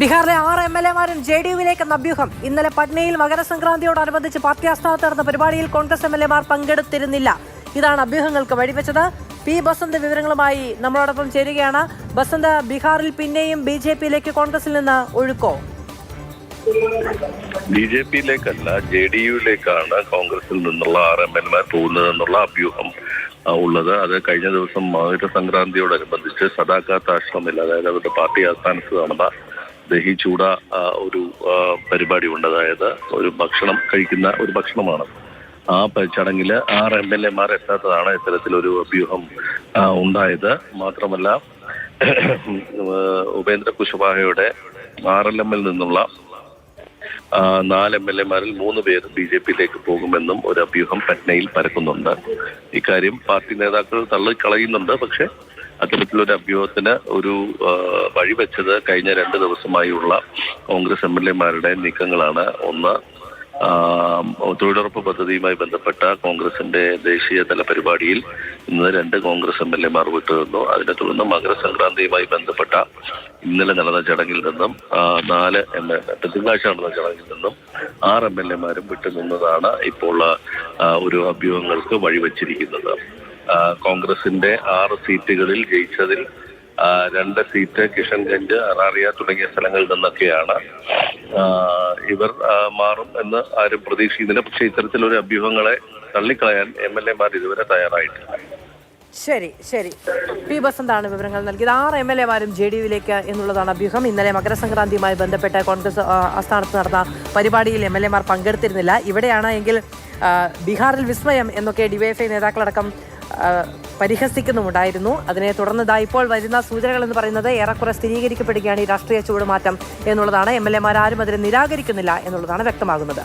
ബീഹാറിലെ ആറ് M L എമാരും ജെ ഡി യുവിലേക്ക് അഭ്യൂഹം. ഇന്നലെ പട്നയിൽ മകരസംക്രാന്തിയോടനുബന്ധിച്ച് പാർട്ടി ആസ്ഥാനത്ത് നടന്ന പരിപാടിയിൽ കോൺഗ്രസ് എം എൽ എമാർ പങ്കെടുത്തിരുന്നില്ല. ഇതാണ് അഭ്യൂഹങ്ങൾക്ക് വഴിവെച്ചത്. പി ബസന്ത് വിവരങ്ങളുമായി നമ്മളോടൊപ്പം ചേരുകയാണ്. ബസന്ത് ബീഹാറിൽ പിന്നെയും ബി ജെ പിയിലേക്ക് കോൺഗ്രസിൽ നിന്ന് ഒഴുക്കോ? ബി ജെ പിയിലേക്കല്ല ജെ ഡി യുയിലേക്കാണ് കോൺഗ്രസിൽ നിന്നുള്ള ആറ് എം എൽമാർ പോകുന്നതെന്നുള്ള അഭ്യൂഹം ഉള്ളത്. അത് കഴിഞ്ഞ ദിവസം മകരസംക്രാന്തിയോടനുബന്ധിച്ച് സദാകാത്ത് ആശ്രമിൽ അതായത് അവരുടെ പാർട്ടി ആസ്ഥാനത്ത് നടന്ന ദഹി ചൂട ഒരു പരിപാടി ഉണ്ട് അതായത് ഒരു ഭക്ഷണം കഴിക്കുന്ന ഒരു ഭക്ഷണമാണ്. ആ ചടങ്ങിൽ ആറ് എം എൽ എമാർ എത്താത്തതാണ് ഇത്തരത്തിലൊരു അഭ്യൂഹം ഉണ്ടായത്. മാത്രമല്ല ഉപേന്ദ്ര കുശവാഹയുടെ ആർ എൽ എമ്മിൽ നിന്നുള്ള നാല് എം എൽ എമാരിൽ മൂന്ന് പേർ ബി ജെ പിയിലേക്ക് പോകുമെന്നും ഒരു അഭ്യൂഹം പറ്റ്നയിൽ പരക്കുന്നുണ്ട്. ഇക്കാര്യം പാർട്ടി നേതാക്കൾ തള്ളിക്കളയുന്നുണ്ട്. പക്ഷെ അത്തരത്തിലൊരു അഭ്യൂഹത്തിന് ഒരു വഴി വഴിവെച്ചത് കഴിഞ്ഞ രണ്ട് ദിവസമായുള്ള കോൺഗ്രസ് എം എൽ എമാരുടെ നീക്കങ്ങളാണ്. ഒന്ന് തൊഴിലുറപ്പ് പദ്ധതിയുമായി ബന്ധപ്പെട്ട കോൺഗ്രസിന്റെ ദേശീയതല പരിപാടിയിൽ ഇന്ന് രണ്ട് കോൺഗ്രസ് എം എൽ എമാർ വിട്ടുനിന്നു. അതിനെ തുടർന്ന് മകരസംക്രാന്തിയുമായി ബന്ധപ്പെട്ട ഇന്നലെ നടന്ന ചടങ്ങിൽ നിന്നും നാല് എം എൽ തിങ്കളാഴ്ച നടന്ന ചടങ്ങിൽ നിന്നും ആറ് എം എൽ എമാരും വിട്ടുനിന്നതാണ് ഇപ്പോൾ ഒരു അഭ്യൂഹങ്ങൾക്ക് വഴിവെച്ചിരിക്കുന്നത്. കോൺഗ്രസിന്റെ ആറ് സീറ്റുകളിൽ ജയിച്ചതിൽ രണ്ട് സീറ്റ് കിഷൻഗഞ്ച് അറാറിയ തുടങ്ങിയ സ്ഥലങ്ങളിൽ നിന്നൊക്കെയാണ്. ഇവർ മാറും എന്ന് ആരും പ്രതീക്ഷിക്കുന്നില്ല. പക്ഷേ ഇത്തരത്തിലൊരു അഭ്യൂഹങ്ങളെ തള്ളിക്കളയാൻ എം എൽ എമാർ ഇതുവരെ തയ്യാറായിട്ടില്ല. ശരി ശരി. പി ബസന്താണ് വിവരങ്ങൾ നൽകിയത്. ആറ് എം എൽ എമാരും ജെ ഡി യുവിലേക്ക് എന്നുള്ളതാണ് അഭ്യൂഹം. ഇന്നലെ മകരസംക്രാന്തിയുമായി ബന്ധപ്പെട്ട് കോൺഗ്രസ് ആസ്ഥാനത്ത് നടന്ന പരിപാടിയിൽ എം എൽ എമാർ പങ്കെടുത്തിരുന്നില്ല. ഇവിടെയാണ് എങ്കിൽ ബീഹാറിൽ വിസ്മയം എന്നൊക്കെ ഡിവൈഎഫ്ഐ നേതാക്കളടക്കം പരിഹസിക്കുന്നുമുണ്ടായിരുന്നു. അതിനെ തുടർന്ന് ഇതാ ഇപ്പോൾ വരുന്ന സൂചനകൾ എന്ന് പറയുന്നത് ഏറെക്കുറെ സ്ഥിരീകരിക്കപ്പെടുകയാണ് ഈ രാഷ്ട്രീയ ചൂടുമാറ്റം എന്നുള്ളതാണ്. എം എൽ എമാർ ആരും അതിനെ നിരാകരിക്കുന്നില്ല എന്നുള്ളതാണ് വ്യക്തമാകുന്നത്.